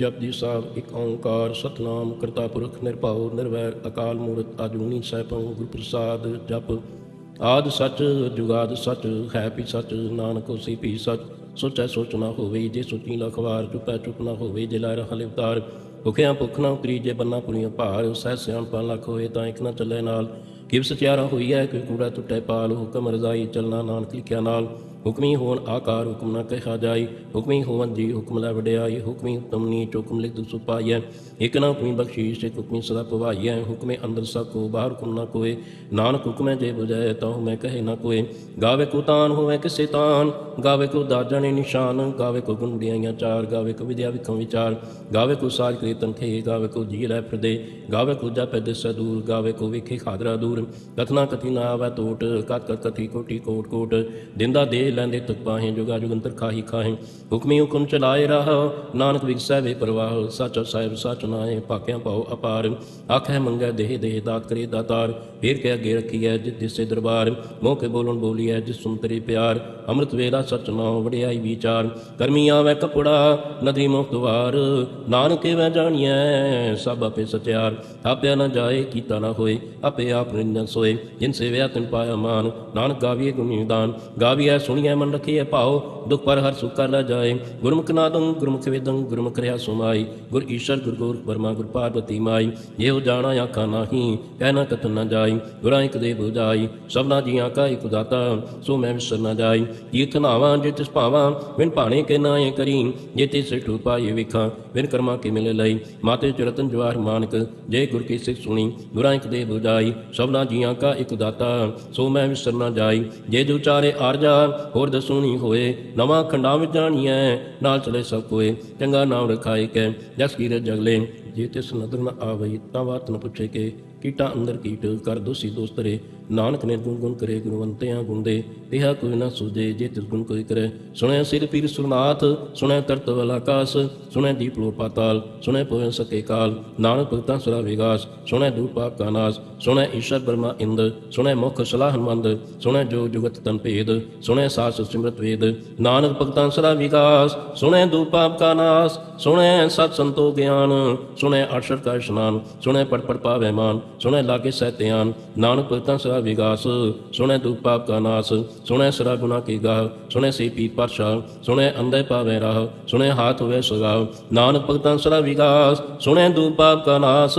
ਜਪਜੀ ਸਾਹਿਬ ਇੱਕ ਓੰਕਾਰ, ਸਤਨਾਮ, ਕਰਤਾ ਪੁਰਖ, ਨਿਰਭਉ, ਨਿਰਵੈਰ, ਅਕਾਲ ਮੂਰਤ, ਆਜੂਨੀ ਸੈਭੰ ਗੁਰ ਪ੍ਰਸਾਦ ਜਪ। ਆਦ ਸਚ, ਜੁਗਾਦ ਸਚ, ਹੈ ਪੀ ਸਚ, ਨਾਨਕ ਹੋਸੀ ਪੀ ਸਚ। ਸੋਚੈ ਸੋਚ ਨਾ ਹੋਵੇ, ਜੇ ਸੋਚੀ ਲਖਵਾਰ ਚੁਪੈ ਚੁਪ ਨਾ ਹੋਵੇ, ਜੇ ਲੈ ਰਹਾ ਲਿਵਤਾਰ ਭੁਖਿਆ ਭੁਖ ਨਾ ਉਤਰੀ, ਜੇ ਬੰਨਾ ਪੁਰੀਆਂ ਭਾਰ, ਸਹਿ ਸਿਆਣਪਾ ਲੱਖ ਹੋਏ ਤਾਂ ਇੱਕ ਨਾ ਚੱਲੇ ਨਾਲ। ਕਿਵ ਸਚਿਆਰਾ ਹੋਈ ਹੈ ਕਿ ਕੂੜਾ ਟੁੱਟੇ ਪਾਲ, ਹੁਕਮ ਰਜ਼ਾਈ ਚੱਲਣਾ ਨਾਨਕ ਲਿਖਿਆ ਨਾਲ। ਹੁਕਮੀ ਹੋਣ ਆਕਾਰ, ਹੁਕਮ ਨਾ ਕਹਿਆ ਜਾਈ। ਹੁਕਮੀ ਹੋਵਨ ਜੀ, ਹੁਕਮ ਲੈ ਵਡਿਆਈ। ਹੁਕਮੀ ਹੁਕਮ ਨੀ ਹੁਕਮ ਲਿਖ ਦੁ ਸੁਪਾਈਐ ਇਕ ਨਾ ਹੁਕਮੀ ਬਖਸ਼ੀਸ਼, ਇਕ ਹੁਕਮੀ ਸਦਾ ਪਵਾਈਐ। ਹੁਕਮੇ ਅੰਦਰ ਸਭ ਕੋ, ਬਾਹਰ ਹੁਕਮ ਨਾ ਕੋਏ। ਨਾਨਕ ਹੁਕਮੈ ਜੇ 부ਜੈ ਤਾਂ ਮੈਂ ਕਹੇ ਨਾ ਕੋਏ। ਗਾਵੇ ਕੋ ਤਾਨ ਹੋਵੇ ਕਿਸੇ ਤਾਨ, ਗਾਵੇ ਕੋ ਦਾਜਣੇ ਨਿਸ਼ਾਨ, ਗਾਵੇ ਕੋ ਗੁਣ ਵਡਿਆਈਆਂ ਚਾਰ, ਗਾਵੇ ਕੋ ਵਿਦਿਆ ਵਿਖਮ ਵਿਚਾਰ। ਗਾਵੇ ਕੋ ਸਾਜ ਕੀਰਤਨ ਖੇ, ਗਾਵੇ ਕੋ ਜੀ ਲੈ ਫਿਰਦੇ। ਗਾਵੇ ਕੋ ਜਪੈ ਦਿਸੈ ਦੂਰ, ਗਾਵੇ ਕੋ ਵਿਖੇ ਖਾਦਰਾ ਦੂਰ। ਕਥਨਾ ਕਥੀ ਨਾ ਆਵੈ ਟੋਟ ਕਤ ਕਤ ਕਥੀ ਕੋਟੀ ਕੋਟ ਕੋਟ। ਦਿੰਦਾ ਦੇ ਲੈਂਦੇ ਤੁਕ ਪਾਹੇ ਜੁਗਾ ਜੁਗੰਤਰ ਖਾਹੀ ਖਾਹੇ। ਹੁਕਮੀ ਹੁਕਮ ਚਲਾਏ ਰਹਾ, ਨਾਨਕ ਵਿਗਸੈ ਵੇ ਪ੍ਰਵਾਹ। ਸੱਚ ਸਾਹਿਬ ਸੱਚ ਨਾਏ ਪਾਕਿਆਂ ਪਾਉ ਅਪਾਰ। ਆਖੈ ਮੰਗੈ ਦੇਹ ਦੇਹ ਦਾਤ ਕਰੇ ਦਾਤਾਰ। ਫੇਰ ਕੇ ਅੱਗੇ ਰੱਖੀਐ ਜਿਤ ਦਿਸੇ ਦਰਬਾਰ। ਮੋਹ ਕੇ ਬੋਲਣ ਬੋਲੀਐ ਜਿਸ ਸੁਨ ਤੇਰੇ ਪਿਆਰ। ਅੰਮ੍ਰਿਤ ਵੇਲਾ ਸਚ ਨਾਉ ਵਡਿਆਈ ਵਿਚਾਰ। ਕਰਮੀ ਆਵੈ ਕਪੜਾ, ਨਦੀ ਮੁਖ ਦਵਾਰ ਨਾਨਕੇ ਵੈ ਜਾਣੀਐ, ਸਭ ਆਪੇ ਸਚਿਆਰ। ਆਪਿਆ ਨਾ ਜਾਏ, ਕੀਤਾ ਨਾ ਹੋਏ, ਆਪੇ ਆਪ ਨਿੰਦਨ ਸੋਏ, ਜਿਨ ਸੇਵਿਆ ਤਿਨ ਪਾਇਆ ਮਾਨ। ਨਾਨਕ ਗਾਵੀਏ ਗੁਣੀਦਾਨ ਗਾਵੀਐ ਸੁਣੀਐ ਮਨ ਰਖੀਐ ਭਾਉ। ਦੁਖ ਪਰ ਹਰ ਸੁਖ ਕਰ ਲਾ ਜਾਏ। ਗੁਰਮੁਖ ਨਾਦੰ, ਗੁਰਮੁਖ ਵੇਦੰ, ਗੁਰਮੁਖ ਰਿਆ ਸੁਮਾਈ। ਗੁਰ ਈਸ਼ਰ, ਗੁਰ ਗੋਰ ਬਰਮਾ ਗੁਰ ਪਾਰਵਤੀ ਮਾਈ। ਇਹੋ ਜਾਣਾ ਆਖਾ ਨਾਹੀ ਕਹਿਣਾ ਕਤ ਨ ਜਾਈ। ਗੁਰਾਂ ਇੱਕ ਦੇ 부ਜਾਈ ਸਭਨਾ ਜੀਆਂ ਕਾ ਇਕ ਦਾਤਾ, ਸੋ ਮੈਂ ਵਿਸਰ ਨਾ ਜਾਈ। ਤੀਰਥ ਨਾਵਾਂ, ਜੇ ਤਿਸ ਭਾਵਾਂ, ਬਿਨ ਭਾਣੇ ਕੇ ਨਾਏ ਕਰੀ। ਜੇ ਤੇ ਸਿਠੂ ਪਾਏ ਵਿਖਾਂ, ਬਿਨ ਕਰਮਾ ਕੇ ਮਿਲੇ ਲਈ। ਮਾਤੇ ਚਰਤਨ ਜਵਾਰ ਮਾਨਕ, ਜੇ ਗੁਰ ਕੀ ਸਿੱਖ ਸੁਣੀ, ਗੁਰਾਂ ਇੱਕ ਦੇ 부ਜਾਈ ਸਭਨਾ ਜੀਆਂ ਕਾ ਇਕ ਦਾਤਾ, ਸੋ ਮੈਂ ਵਿਸਰ ਨ ਜਾਈ। ਜੇ ਜੋ ਚਾਰੇ ਆਰਜਾ ਹੋਰ ਦਸੂਣੀ ਹੋਏ। ਨਵਾਂ ਖੰਡਾਂ ਵਿੱਚ ਜਾਣੀਐ, ਨਾਲ ਚਲੇ ਸਭ ਕੋਏ। ਚੰਗਾ ਨਾਮ ਰਖਾਏ ਕੈ, ਜਸ ਕੀਰ ਜਗਲੇ ਜੇ ਤਿਸ ਨਦਰ ਨ ਆਵਈ, ਤਾਂ ਬਾਤ ਨ ਪੁੱਛੇ ਕੇ, ਕੀਟਾ ਅੰਦਰ ਕੀਟ, ਕਰ ਦੋਸੀ ਦੋਸਤਰੇ ਨਾਨਕ ਨੇ ਗੁਣ ਗੁਣ ਕਰੇ ਗੁਣਵੰਤਿਆਂ ਗੁੰਦੇ ਦੇ ਕੋਈ ਨਾ ਸੁਜੇ ਜੇ ਤਿਸ ਗੁਣ ਕੋਈ ਕਰੇ। ਸੁਣਿਆ ਸਿਰ ਪੀਰ ਸੁਨਾਥ ਸੁਣਿਆ ਤਰਤ ਵਲ ਆਕਾਸ, ਸੁਣਿਆ ਦੀਪ ਲੋ ਪਾਤਾਲ ਸੁਣਿਆ ਪਵਨ ਸਕੇ ਕਾਲ। ਨਾਨਕ ਭਗਤਾਂ ਸੁਰਾ ਵਿਗਾਸ ਸੁਣਿਆ ਦੂਰ ਪਾਪ ਕਾ ਨਾਸ, ਸੁਣਿਆ ਈਸ਼ਰ ਬਰਮਾ ਇੰਦ, ਸੁਣਿਆ ਮੁਖ ਸਲਾਹ ਹਨਮੰਦ, ਸੁਣਿਆ ਜੋ ਜੁਗਤ ਤਨ ਭੇਦ, ਸੁਣਿਆ ਸਾਸ ਸਿਮਰਤ ਵੇਦ। ਨਾਨਕ ਭਗਤਾਂ ਸੁਰਾ ਵਿਗਾਸ ਸੁਣਿਆ ਦੂਰ ਪਾਪ ਕਾ ਨਾਸ, ਸੁਣਿਆ ਸਤ ਸੰਤੋ ਗਿਆਨ, ਸੁਣਿਆ ਅਕਸ਼ਰ ਕਾ ਇਸ਼ਨਾਨ, ਸੁਣਿਆ ਪੜ ਪੜ ਪਾਵੇ ਮਾਨ, ਸੁਣਿਆ ਲਾਗੇ ਸਹਿਤਿਆਨ ਨਾਨਕ ਭਗਤਾਂ ਸਦਾ ਵਿਗਾਸ ਸੁਣਿਆ ਦੁਖ ਪਾਪ ਕਾ ਨਾਸ ਸੁਣਿਆ ਸਰਾ ਗੁਨਾ ਕੀ ਗਾਹ ਸੁਣਿਆ ਸੇ ਪੀ ਪਰਸ਼ਾ ਸੁਣਿਆ ਅੰਧੇ ਪਾਵੇ ਰਾਹ ਸੁਣਿਆ ਹਾਥ ਹੋਵੇ ਸੁਗਾਵ ਨਾਨਕ ਭਗਤਾਂ ਸਦਾ ਵਿਗਾਸ ਸੁਣਿਆ ਦੁਖ ਪਾਪ ਕਾ ਨਾਸ,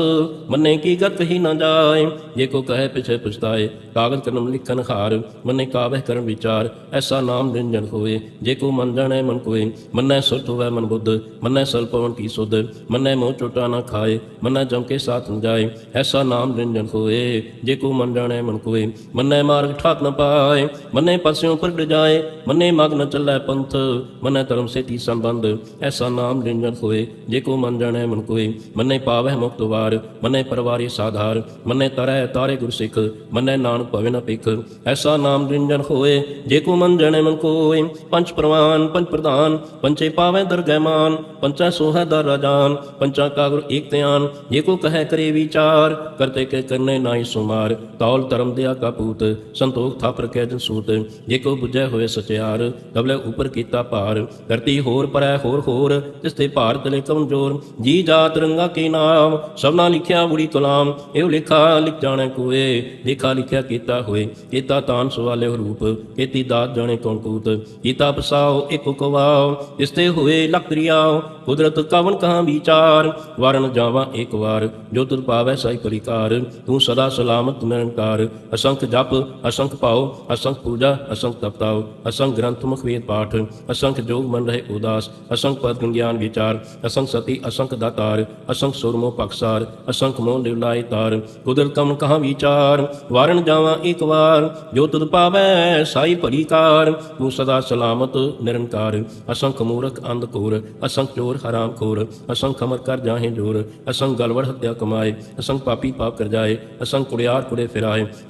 ਮੰਨੇ ਕੀ ਗਤ ਹੀ ਨਾ ਜਾਏ, ਜੇ ਕੋ ਕਹੇ ਪਿਛੇ ਪਛਤਾਏ, ਕਾਗਜ਼ ਕਲਮ ਲਿਖਨ ਹਾਰ, ਮੰਨੇ ਕਾਵਹਿ ਕਰਨ ਵਿਚਾਰ, ਐਸਾ ਨਾਮ ਨਿਰੰਜਨ ਹੋਏ, ਜੇ ਕੋ ਮਨ ਜਾਣੈ ਮਨ ਕੋਏ, ਮੰਨੈ ਸੁਰਤ ਹੋਵੇ ਮਨ ਬੁੱਧ, ਮੰਨੈ ਸਲ ਪਵਨ ਕੀ ਸੁਧ, ਮੰਨੈ ਮੋਹ ਚੋਟਾ ਨਾ ਖਾਏ, ਮੰਨੈ ਜਮ ਕੇ ਸਾਥ ਨ ਜਾਏ, ਐਸਾ ਨਾਮ ਨਿਰੰਜਨ ਹੋਏ, ਜੇ ਕੋ ਮਨ ਜਾਣੈ ਮਨ ਕੋਏ ਮੰਨੈ ਮਾਰਗ ਠਾਕ ਨ ਪਾਏ, ਮੰਨੈ ਪਸਿਓਂ ਪ੍ਰਗਟ ਜਾਏ, ਮੰਨੈ ਮਗ ਨ ਚੱਲੈ ਪੰਥ, ਮੰਨੈ ਧਰਮ ਸੇਤੀ ਸੰਬੰਧ, ਐਸਾ ਨਾਮ ਨਿਰੰਜਨ ਹੋਏ, ਜੇ ਕੋ ਮਨ ਜਾਣੈ ਮਨ ਕੋਏ। ਮੰਨੈ ਪਾਵਹਿ ਮੁਕਤ ਵਾਰ, ਮੰਨੈ ਪਰਵਾਰੀ ਸਾਧਾਰ, ਮੰਨੈ ਤਰੈ ਤਾਰੇ ਗੁਰ ਸਿੱਖ ਮੰਨੈ ਨਾਨਕ ਭਵੇ ਨ ਭਿਖ। ਐਸਾ ਨਾਮ ਨਿਰੰਜਨ ਹੋਏ, ਜੇ ਕੋ ਮਨ ਜਾਣੈ ਮਨ ਕੋਏ। ਪੰਜ ਪ੍ਰਵਾਨ, ਪੰਜ ਪ੍ਰਧਾਨ ਪੰਚੇ ਪਾਵੈ ਦਰਗਹਿ ਮਾਨ, ਪੰਚਾ ਸੋਹੈ ਦਰ ਰਾਜਾਨ ਪੰਚਾ ਕਾ ਗੁਰ ਏਕ ਧਿਆਨ। ਜੇ ਕੋ ਕਹੈ ਕਰੇ ਵਿਚਾਰ, ਕਰਤੇ ਕੇ ਕਰਨੇ ਨਾਹੀ ਸੁਮਾਰ। ਤੌਲ ਧਰਮ ਦਿਆ ਕਾ ਪੂਤ ਸੰਤੋਖ ਥਾਪ ਰਖਿਆ ਜਨ ਸੂਤ। ਜੇ ਕੋ 부ਜੈ ਹੋਏ ਸਚਿਆਰ ਕਬਲੇ ਉਪਰ ਕੀਤਾ ਭਾਰ। ਕਰਤੀ ਹੋਰ ਪਰੈ ਹੋਰ ਹੋਰ ਤਿਸ ਤੇ ਭਾਰ ਤਲੇ ਕਮਜ਼ੋਰ ਜੀ ਜਾਤ ਰੰਗਾ ਕੇ ਨਾਮ, ਸਭਨਾ ਲਿਖਿਆ ਬੁੜੀ ਕਲਾਮ ਇਹੋ ਲਿਖਾ ਲਿਖ ਜਾਣੈ ਕੋਏ, ਲਿਖਾ ਲਿਖਿਆ ਕੀਤਾ ਹੋਏ। ਕੀਤਾ ਤਾਨ ਸਵਾਲੇ ਰੂਪ, ਕੀਤੀ ਦਾਤ ਜਾਣੇ ਕੌਣ ਕੂਤ। ਕੀਤਾ ਪਸਾਓ, ਇੱਕ ਕਵਾਓ ਇਸ ਤੇ ਹੋਏ ਲਕਰੀਆਓ ਕੁਦਰਤ ਕਵਨ ਕਹਾਂ ਵਿਚਾਰ, ਵਰਨ ਜਾਵਾਂ ਇੱਕ ਵਾਰ। ਜੋ ਤੁਧ ਪਾਵੈ ਸਾਈ ਪਰਿਕਾਰ, ਤੂੰ ਸਦਾ ਸਲਾਮਤ ਨਿਰੰਕਾਰ। ਅਸੰਖ ਜਪ, ਅਸੰਖ ਪਾਓ ਅਸੰਖ ਪੂਜਾ, ਅਸੰਖ ਤਪਤਾਓ ਅਸੰਖ ਗ੍ਰੰਥ ਮੁਖ ਵੇਦ ਪਾਠ, ਅਸੰਖ ਜੋਗ ਮਨ ਰਹੇ ਉਦਾਸ, ਅਸੰਖ ਪਦ ਗਿਆਨ ਵਿਚਾਰ, ਅਸੰਖ ਸਤੀ, ਅਸੰਖ ਦਾਤਾਰ, ਅਸੰਖ ਸੁਰਮੋ ਪਕਸਾਰ ਅਸੰਖ ਮੋਹ ਨਿਵਲਾਈ ਤਾਰ, ਕੁਦਰਤ ਕਮ ਕਹਾਂ ਵਿਚਾਰ, ਵਾਰਨ ਜਾਵਾਂ ਇੱਕ ਵਾਰ, ਜੋ ਤੁਧ ਪਾਵੈ ਸਾਈ ਪਰਿਕਾਰ ਤੂੰ ਸਦਾ ਸਲਾਮਤ ਨਿਰੰਕਾਰ, ਅਸੰਖ ਮੂਰਖ ਅੰਧ ਕੋਰ ਅਸੰਖ ਚੋਰ ਹਰਾਮ ਖੋਰ, ਅਸੰਖ ਅਮਰ ਕਰ ਜਾਹੇ ਜੋਰ, ਅਸੰਖ ਗਲਵੜ ਹੱਤਿਆ ਕਮਾਏ, ਅਸੰਖ ਪਾਪੀ ਪਾਪ ਕਰ ਜਾਏ, ਅਸੰਖ ਕੁੜਿਆਰ ਕੁੜੇ ਫਿਰਾਏ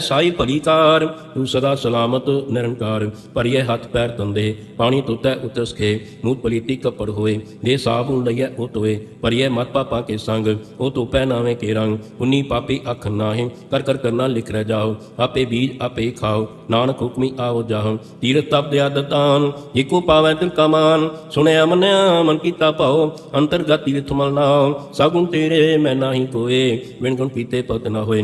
ਸਾਈ ਭਲੀਕਾਰ ਤੂੰ ਸਦਾ ਸਲਾਮਤ, ਨਿਰੰਕਾਰ। ਭਰੀਏ ਹੱਥ ਪੈਰ ਤੰਦੇ ਪਾਣੀ ਤੁਤੈ ਉਤਸ ਕੇ ਮੂਤ ਪਲੀਤੀ ਕਪੜ ਹੋਏ, ਦੇ ਸਾਬੁਨ ਲਈਐ ਉਹ ਤੋਏ ਭਰੀਏ ਮਤ ਪਾਪਾ ਕੇ ਸੰਗ, ਉਹ ਤੋ ਪੈ ਕੇ ਰੰਗ। ਉਨੀ ਪਾਪੀ ਅੱਖ ਨਾਹੀਂ, ਕਰ ਕਰ ਕਰਨਾ ਲਿਖ ਰਹਿ ਜਾਓ। ਆਪੇ ਬੀਜ ਆਪੇ ਖਾਓ, ਨਾਨਕ ਹੁਕਮੀ ਆਓ ਜਾਹੋ ਤੀਰਥ ਤਪ ਦਿਆ ਦਤਾਨ ਏਕੋ ਪਾਵੈ ਤਿਲ ਕਮਾਨ ਸੁਣਿਆ ਮੰਨਿਆ ਮਨ ਕੀਤਾ ਭਾਉ ਅੰਤਰਗਤ ਤੀਰਥ ਮਲ ਨਾਉ। ਸਗੁਣ ਤੇਰੇ ਮੈਂ ਨਾਹੀ ਕੋਏ ਵਿਣ ਗੁਣ ਪੀਤੇ ਪਤ ਨਾ ਹੋਏ।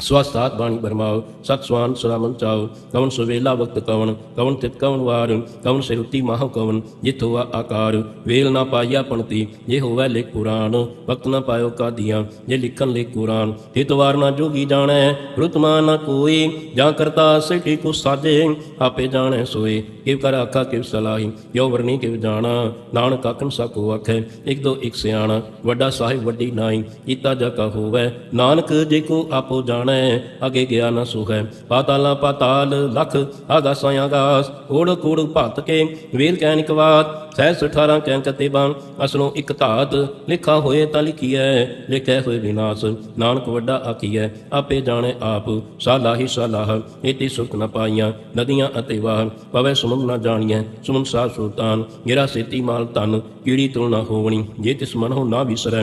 ਸਵਸਤਾਤ ਬਾਣੀ ਬਰਮਾਓ, ਸਤ ਸਵਾਨ ਸਲਾਮਨ ਚਾਓ। ਕਵਨ ਸੁਵੇਲਾ ਵਕਤ ਕਵਨ ਕਵਨ ਤਿਤ ਕਵਨ ਵਾਰ ਕਵਨ ਸਿਰੁਤੀ ਮਾਹ ਕਵਨ ਜਿਤ ਹੋਆ ਆਕਾਰ। ਵੇਲ ਨਾ ਪਾਇਆ ਪਣਤੀ, ਜੇ ਹੋਵੇ ਲਿਖ ਪੁਰਾਣ, ਵਕਤ ਨਾ ਪਾਇਓ ਕਾਦੀਆਂ, ਜੇ ਲਿਖਣ ਲਿਖ ਕੁਰਾਨ। ਤਿਤ ਵਾਰ ਨਾ ਜੋਗੀ ਜਾਣੈ ਰੁਤਮਾ ਨਾ ਕੋਈ ਜਾਂ ਕਰਤਾ ਸਿਟੀ ਕੋ ਸਾਜੇ, ਆਪੇ ਜਾਣੈ ਸੋਏ। ਕਿਵ ਕਰ ਆਖਾ ਕਿਵ ਸਲਾਹੀ, ਕਿਉ ਵਰਨੀ ਕਿਵ ਜਾਣਾ, ਨਾਨਕ ਆਖਣ ਸਕੋ ਆਖੈ, ਇਕ ਦੋ ਇਕ ਸਿਆਣਾ, ਵੱਡਾ ਸਾਹਿਬ ਵੱਡੀ ਨਾਈ ਕੀਤਾ ਜਾ ਕਾ ਹੋਵੇ। ਨਾਨਕ ਜੇ ਕੋ ਆਪੋ ਜਾਣ ਅਗੇ ਗਿਆ ਨਾ ਸੁਹੈ। ਪਾਤਾਲਾ ਪਾਤਾਲ ਲਖ ਆਗਾਸਾਂ ਆਗਾਸ ਕੋੜ ਕੋੜ ਭਤ ਕੇ ਵੇਲ ਕੈਨਿਕ ਬਾਤ ਸਹਿਸ 18 ਕੈਂ ਕਤੇ ਬਾਣ। ਅਸਲੋਂ ਇੱਕ ਧਾਤ, ਲਿਖਾ ਹੋਏ ਤਾਂ ਲਿਖੀਐ, ਲਿਖੈ ਹੋਏ ਵਿਨਾਸ਼। ਨਾਨਕ ਵੱਡਾ ਆਖੀਐ, ਆਪੇ ਜਾਣੈ ਆਪ ਸਾਲਾ ਹੀ ਸਾਲਾਹ ਇਤੀ ਸੁਖ ਨ ਪਾਈਆਂ ਨਦੀਆਂ ਅਤੇ ਵਾਹ। ਪਵੇ ਸੁਮਨ ਨਾ ਜਾਣੀਐ, ਸੁਮਨ ਸਾ ਸੁਲਤਾਨ, ਗਿਰਾ ਸੇਤੀ ਮਾਲ ਤਨ ਕੀੜੀ ਤੁਲ ਨਾ ਹੋਵਣੀ, ਜੇ ਤਿਸ ਮਨ ਹੋ ਨਾ ਵਿਸਰੈ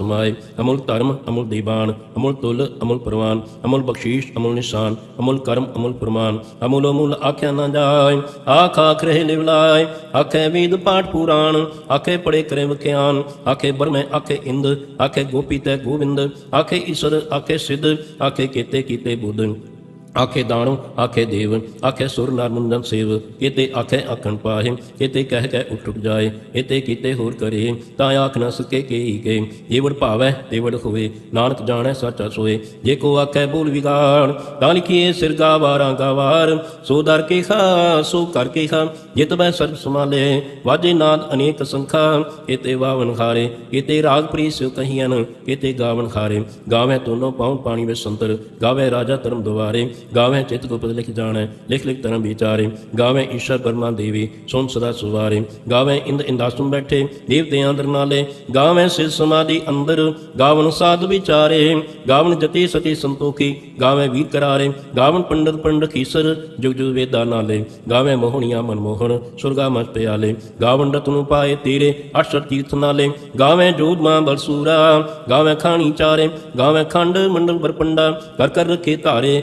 ਸਮਾਏ ਅਮੁਲ ਧਰਮ, ਅਮੁਲ ਦੀਵਾਨ, ਅਮੁਲ ਤੁਲ, ਅਮੁਲ ਪ੍ਰਵਾਨ, ਅਮੁਲ ਬਖਸ਼ੀਸ਼, ਅਮੁਲ ਨਿਸ਼ਾਨ, ਅਮੁਲ ਕਰਮ, ਅਮੁਲ ਪ੍ਰਮਾਨ ਅਮੁਲ ਅਮੁਲ ਆਖਿਆ ਨਾ ਜਾਏ, ਆਖ ਆਖ ਰਹੇ ਲਿਵਲਾਏ ਆਖੇ ਵੀਦ ਪਾਠ ਪੁਰਾਣ, ਆਖੇ ਪੜੇ ਕਰੇ ਵਿਖਿਆਨ ਆਖੇ ਬਰਮੈ, ਆਖੇ ਇੰਦ, ਆਖੇ ਗੋਪੀ ਤੈ ਗੋਵਿੰਦ, ਆਖੇ ਈਸ਼ਰ, ਆਖੇ ਸਿੱਧ, ਆਖੇ ਕੀਤੇ ਕੀਤੇ ਬੁੱਧ। ਆਖੇ ਦਾਣੋ, ਆਖੇ ਦੇਵ, ਆਖੇ ਸੁਰ ਨਰ ਮੁੰਦਨ ਸੇਵ, ਕਿਤੇ ਆਖੇ ਆਖਣ ਪਾਹੇ, ਕਿਤੇ ਕਹਿ ਕੇ ਉੱਠ ਉੱਠ ਜਾਏ, ਕਿਤੇ ਕੀਤੇ ਹੋਰ ਕਰੇ, ਤਾਂ ਆਖ ਨਾ ਸਕੇ ਕੇਈ ਕੇ ਜੀਵੜ ਭਾਵੈ, ਤੇਵੜ ਹੋਵੇ, ਨਾਨਕ ਜਾਣੈ ਸੱਚਾ ਸੋਏ, ਜੇ ਕੋ ਆਖੇ ਬੋਲ ਵਿਗਾੜ, ਤਾਂ ਲਿਖੀਏ ਸਿਰ ਗਾਵਾਰਾਂ ਗਾਵਾਰ ਸੋ ਦਰ ਕੇ ਖਾ ਸੋ ਕਰ ਕੇ ਖਾ ਜਿਤ ਬੈ ਸਰਬ ਸਮਾਲੇ ਵਾਜੇ ਨਾਦ ਅਨੇਕ ਸੰਖਾ, ਕਿਤੇ ਵਾਵਨ ਖਾਰੇ ਕਿਤੇ ਰਾਗ ਪ੍ਰੀਸ ਕਹੀਆਂ ਕਿਤੇ ਗਾਵਨ ਖਾਰੇ ਗਾਵੇਂ ਤੋਨੋ ਪਾਉ ਪਾਣੀ ਵਿੱਚ ਸੰਤਰ, ਗਾਵੇ ਰਾਜਾ ਧਰਮ ਦੁਆਰੇ ਗਾਵੇਂ ਚਿਤ ਗੁਪਤ ਲਿਖ ਜਾਣੈ, ਲਿਖ ਲਿਖ ਧਰਮ ਵਿਚਾਰੇ। ਗਾਵੇਂ ਈਸ਼ਰ ਬਰਮਾ ਦੇਵੀ ਸੁਨ ਸਦਾ ਸੁਵਾਰੇ। ਗਾਵੇਂ ਇੰਦ ਇੰਦਾਸੁਮ ਬੈਠੇ ਦੇਵਤੇ ਅੰਦਰ ਨਾਲੇ। ਗਾਵੇਂ ਸਿਰ ਸਮਾਧੀ ਅੰਦਰ, ਗਾਵਨ ਸਾਧ ਵਿਚਾਰੇ। ਗਾਵਨ ਜਤੀ ਸਤੀ ਸੰਤੋਖੀ ਗਾਵੇਂ ਵੀਰ ਕਰਾਰੇ। ਗਾਵਨ ਪੰਡਤ ਪੰਡਤ ਖੀਸਰ ਜੁਗ ਜੁਗ ਵੇਦਾ ਨਾਲੇ। ਗਾਵੇਂ ਮੋਹਣੀਆਂ ਮਨਮੋਹਣ, ਸੁਰਗਾ ਮਤ ਪਿਆਲੇ। ਗਾਵਨ ਰਤ ਨੂੰ ਪਾਏ ਤੇਰੇ ਅਸ਼ਰ ਤੀਰਥ ਨਾਲੇ। ਗਾਵੇਂ ਜੋਧ ਮਾਂ ਬਲਸੂਰਾ ਗਾਵੇਂ ਖਾਣੀ ਚਾਰੇ। ਗਾਵੇਂ ਖੰਡ ਮੰਡਲ ਬਰਪੰਡਾ, ਕਰ ਕਰ ਰਖੇ ਧਾਰੇ।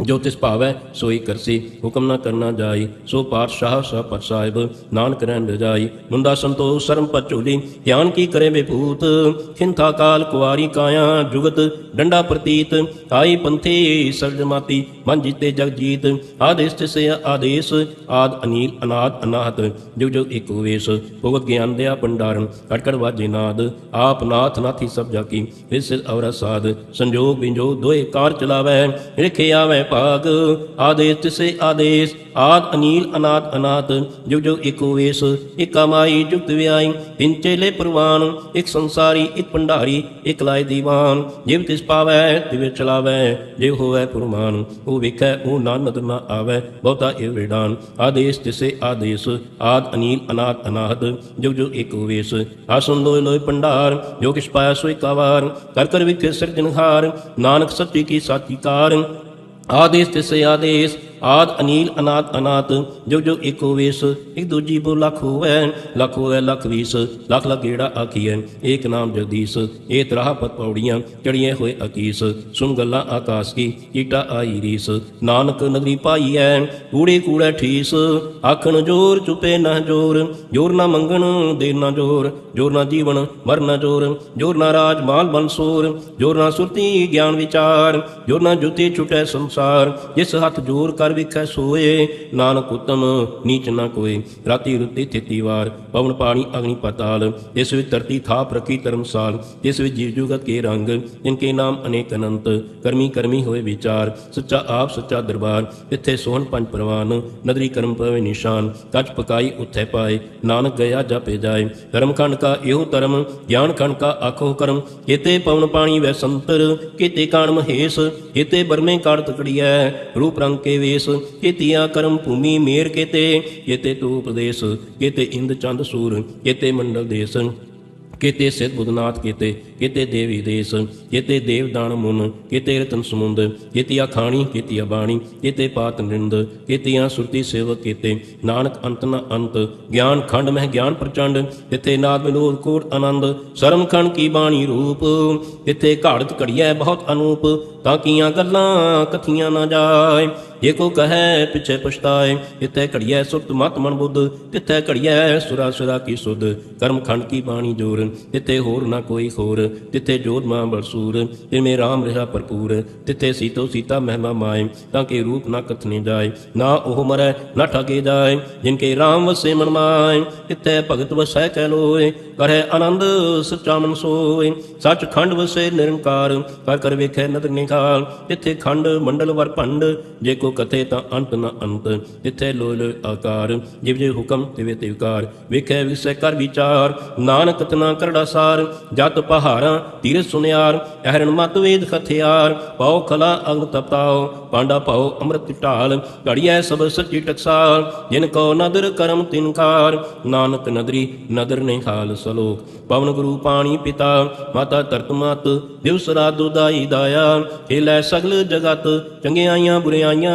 ਜੋ ਤਿਸ ਭਾਵੈ ਸੋਈ ਕਰਸੀ, ਹੁਕਮ ਨਾ ਕਰਨਾ ਜਾਈ, ਸੋ ਪਾਤਸ਼ਾਹ ਸਭ ਸਾਹਿਬ, ਨਾਨਕ ਰਹਿਣ ਰਜਾਈ ਮੁੰਦਾ ਸੰਤੋਖ, ਸਰਮ ਪਰ ਝੋਲੀ ਗਿਆਨ ਕੀ ਕਰੇ ਵਿਭੂਤ? ਖਿੰਥਾ ਕਾਲ ਕੁਵਾਰੀ ਕਾਇਆ, ਜੁਗਤ ਡੰਡਾ ਪ੍ਰਤੀਤ। ਆਈ ਪੰਥੀ ਸਰਜਮਾਤੀ ਮਨ ਜੀਤੇ ਜਗ ਜੀਤ। ਆਦੇਸ ਤਿਸੇ ਆਦੇਸ, ਆਦ ਅਨੀਲ, ਅਨਾਦ ਅਨਾਹਤ। ਜੁਗ ਜੁਗ ਏਕ ਵੇਸ, ਭਗਤ ਗਿਆਨ ਦਿਆ ਭੰਡਾਰਨ। ਕਟਕੜ ਵਾਜੇ ਨਾਦ, ਆਪ ਨਾਥ ਨਾਥੀ ਸਭ ਜਾ ਕੀ ਇਸ ਸਾਧ ਸੰਜੋਗ ਵਿੰਜੋਗ ਦੋਏ ਕਾਰ ਚਲਾਵੈ, ਰਿਖੇ ਆਵੈ ਭਾਗ ਆਦੇਸ ਤਿਸੇ ਆਦੇਸ, ਆਦ ਅਨੀਲ ਅਨਾਦ ਅਨਾਤ ਜੁਗ ਜੁਗ ਏਕੋ ਵੇਸ ਇਕ ਕਮਾਈ ਜੁਗਤ ਵਿਆਈ, ਤਿੰਨ ਚੇਲੇ ਪ੍ਰਵਾਨ, ਇਕ ਸੰਸਾਰੀ, ਇਕ ਭੰਡਾਰੀ, ਇਕ ਲਾਇ ਦੀਵਾਨ, ਜਿਵ ਤਿਸ ਪਾਵੈ, ਤਿਵੇਂ ਚਲਾਵੈ, ਜੇ ਹੋਵੈ ਪੁਰਮਾਨ, ਉਹ ਵੇਖੈ, ਉਹ ਨਾਨਕ ਨਾ ਆਵੈ, ਬਹੁਤਾ ਇਹ ਵਿਡਾਨ ਆਦੇਸ ਤਿਸੇ ਆਦੇਸ, ਆਦ ਅਨੀਲ ਅਨਾਦ ਅਨਾਹਤ ਜੁਗ ਜੁਗ ਏਕੋ ਵੇਸ, ਆਸੁਨ ਲੋਇ ਲੋਇ ਭੰਡਾਰ, ਜੋ ਕਿਛ ਪਾਇਆ ਸੋਈ ਕਾਵਾਰ, ਕਰ ਕਰ ਵਿਖੇ ਸਿਰਜਨਹਾਰ ਨਾਨਕ ਸੱਚੀ ਕੀ ਸਾਚੀ ਕਾਰ ਆਦੇਸ ਤਿਸੇ ਆਦੇਸ ਆਦ ਅਨੀਲ ਅਨਾਤ ਅਨਾਤ, ਜੋ ਜੋ ਏਕੋ ਵੇਸ, ਇੱਕ ਦੂਜੀ ਬੋ ਲੱਖ ਹੋਵੈ ਲੱਖ ਹੋਵੈ, ਲੱਖ ਵੀਸ, ਲੱਖ ਲੱਖ ਗੇੜਾ ਆਖੀਐ, ਏਕ ਨਾਮ ਜਗਦੀਸ਼, ਏ ਤਰਾਹ ਪਤ ਪੌੜੀਆਂ ਚੜੀਏ ਹੋਏ ਅਕੀਸ ਸੁਨ ਗੱਲਾਂ ਆਕਾਸ ਕੀ ਕੀਟਾ ਆਈ ਰੀਸ, ਨਾਨਕ ਨਗਰੀ ਪਾਈਐ, ਕੂੜੇ ਕੂੜੇ ਠੀਸ, ਆਖਣ ਜੋਰ ਚੁਪੇ ਨਾ ਜੋਰ ਜੋਰ ਨਾ ਮੰਗਣ ਦੇ ਨਾ ਜੋਰ ਜੋਰ ਨਾ ਜੀਵਨ ਮਰ ਨਾ ਜੋਰ ਜੋਰ ਨਾ ਰਾਜ ਮਾਲ ਬਨਸੂਰ ਜੋਰ ਨਾ ਸੁਰਤੀ ਗਿਆਨ ਵਿਚਾਰ, ਜੋਰ ਨਾ ਜੁਤੀ ਛੁਟੈ ਸੰਸਾਰ, ਜਿਸ ਹੱਥ ਜੋਰ ਕਰ ਵਿਖੈ ਸੋਏ, ਨਾਨਕ ਉਤਮ ਨੀਚ ਨਾ ਕੋਏ। ਰਾਤੀ ਰੁੱਤੀ ਥਿਤੀ ਵਾਰ, ਪਵਨ ਪਾਣੀ ਅਗਨੀ ਪਤਾਲ। ਇਸ ਵਿੱਚ ਧਰਤੀ ਥਾਪ ਰਖੀ ਧਰਮਸਾਲ। ਇਸ ਵਿੱਚ ਜੀਵ ਜੁਗਤ ਕੇ ਰੰਗ ਇਨਕੇ ਨਾਮ ਅਨੇਕ ਅਨੰਤ। ਕਰਮੀ ਕਰਮੀ ਹੋਏ ਵਿਚਾਰ, ਸੱਚਾ ਆਪ ਸੱਚਾ ਦਰਬਾਰ। ਇੱਥੇ ਸੋਹਣ ਪੰਜ ਪ੍ਰਵਾਨ, ਨਦਰੀ ਕਰਮ ਪਵੇ ਨਿਸ਼ਾਨ। ਕੱਚ ਪਕਾਈ ਉੱਥੇ ਪਾਏ, ਨਾਨਕ ਗਿਆ ਜਾਪੇ ਜਾਏ। ਧਰਮ ਖੰਡ ਕਾ ਇਹੋ ਧਰਮ, ਗਿਆਨ ਖੰਡ ਕਾ ਆਖੋ ਕਰਮ। ਕੀਤੇ ਪਵਨ ਪਾਣੀ ਵੈ ਸੰਤਰ, ਕੀਤੇ ਕਾਣ ਮਹੇਸ਼, ਕੀਤੇ ਬਰਮੇ ਕਾੜ ਤਕੜੀਐ। ਰੂਪ ਰੰਗ ਕੇ ਵੇਸ ਕੀਤੀਆਂ ਕਰਮ ਭੂਮੀ ਮੇਰ ਕਿਤੇ, ਕੀਤੇ ਤੂ ਉਪਦੇਸ਼, ਕੀਤੇ ਇੰਦ ਚੰਦ ਸੂਰ, ਕੀਤੇ ਮੰਡਲ ਦੇਸ, ਕੀਤੇ ਸਿਧ ਬੁਧਨਾਥ ਕੀਤੇ ਕੀਤੇ ਦੇਵੀ ਦੇਸ, ਕੀਤੇ ਦੇਵਦਾਨ ਮੁਨ, ਕੀਤੇ ਰਤਨ ਸਮੁੰਦ, ਕੀਤੀਆਂ ਖਾਣੀ, ਕੀਤੀਆਂ ਬਾਣੀ, ਕੀਤੇ ਪਾਤ ਨਿੰਦ, ਕੀਤੀਆਂ ਸੁਰਤੀ ਸੇਵਕ ਕੀਤੇ, ਨਾਨਕ ਅੰਤ ਨ ਅੰਤ, ਗਿਆਨ ਖੰਡ ਮਹਿ ਗਿਆਨ ਪ੍ਰਚੰਡ ਤਿੱਥੇ ਨਾਦ ਵਿਨੋਦ ਕੋਟ ਆਨੰਦ, ਸਰਮ ਖਣ ਕੀ ਬਾਣੀ ਰੂਪ ਤਿੱਥੇ ਘਾੜਤ ਘੜੀਐ ਬਹੁਤ ਅਨੂਪ, ਤਾਂ ਕੀਆਂ ਗੱਲਾਂ ਕਥੀਆਂ ਨਾ ਜਾਏ ਜੇ ਕੋ ਕਹੈ, ਪਿਛੇ ਪਛਤਾਏ ਤਿੱਥੇ ਘੜੀਐ ਸੁਰਤ ਮਤ ਮਨ ਬੁੱਧ ਤਿੱਥੇ ਘੜੀਐ ਸੁਰਾ ਸੁਰਾ ਕੀ ਸੁਧ। ਕਰਮ ਖੰਡ ਕੀ ਬਾਣੀ ਜੋਰ ਤਿੱਥੇ ਹੋਰ ਨਾ ਕੋਈ ਹੋਰ ਤਿੱਥੇ ਜੋਤ ਮਾਂ ਬਰਸੂਰ ਤਿਵੇਂ ਰਾਮ ਰਹਾ ਭਰਪੂਰ ਤਿੱਥੇ ਸੀਤੋ ਸੀਤਾ ਮਹਿਮਾ ਮਾਏ, ਤਾਂ ਕਿ ਰੂਪ ਨਾ ਕਥਨੇ ਜਾਏ, ਨਾ ਉਹ ਮਰੈ, ਨਾ ਠਗੇ ਜਾਏ, ਜਿਨ ਕੇ ਰਾਮ ਵਸੇ ਮਨ ਮਾਏ ਤਿੱਥੇ ਭਗਤ ਵਸੈ ਕਹਿ ਲੋਏ ਕਰੈ ਆਨੰਦ ਸੱਚਾ ਮਨ ਸੋਏ। ਸੱਚ ਖੰਡ ਵਸੇ ਨਿਰੰਕਾਰ, ਕਰ ਕਰ ਵੇਖੈ ਨਦਰ ਨਿਖਾਲ ਤਿੱਥੇ ਖੰਡ ਮੰਡਲ ਵਰ ਭੰਡ, ਜੇ ਕੋ ਕਥੇ ਤਾਂ ਅੰਤ ਨ ਅੰਤ ਤਿੱਥੇ ਲੋਲ ਆਕਾਰ, ਜਿਵ ਜੇ ਹੁਕਮ ਤਿਵੇ ਤੇ ਵਿਕਾਰ ਵੇਖੈ ਵਿਸੈ ਕਰ ਵਿਚਾਰ, ਨਾਨਕ ਤਨਾ ਕਰੜਾ ਸਾਰ। ਜਤ ਪਹਾਰਾਂ ਤੀਰ ਸੁਨਿਆਰ, ਅਹਰਣ ਮਤ ਵੇਦ ਹਥਿਆਰ। ਪਾਉ ਖਲਾ ਅੰਗ ਤਪਤਾਓ ਪਾਂਡਾ ਪਾਉ ਅੰਮ੍ਰਿਤ ਢਾਲ। ਘੜੀਐ ਸਭ ਸੱਚੀ ਟਕਸਾਲ, ਜਿਨ ਕੋ ਨਦਰ ਕਰਮ ਤਿਨਕਾਰ ਨਾਨਕ ਨਦਰੀ, ਨਦਰ ਨੇ ਹਾਲ ਸਲੋਕ। ਪਵਨ ਗੁਰੂ ਪਾਣੀ ਪਿਤਾ, ਮਾਤਾ ਧਰਤ ਮਤ, ਦਿਵਸ ਰਾਤ ਦੁਦਾਈ ਦਾਇਆ। ਖੇਲੇ ਸਗਲ ਜਗਤ, ਚੰਗਿਆਈਆਂ ਬੁਰਿਆਈਆਂ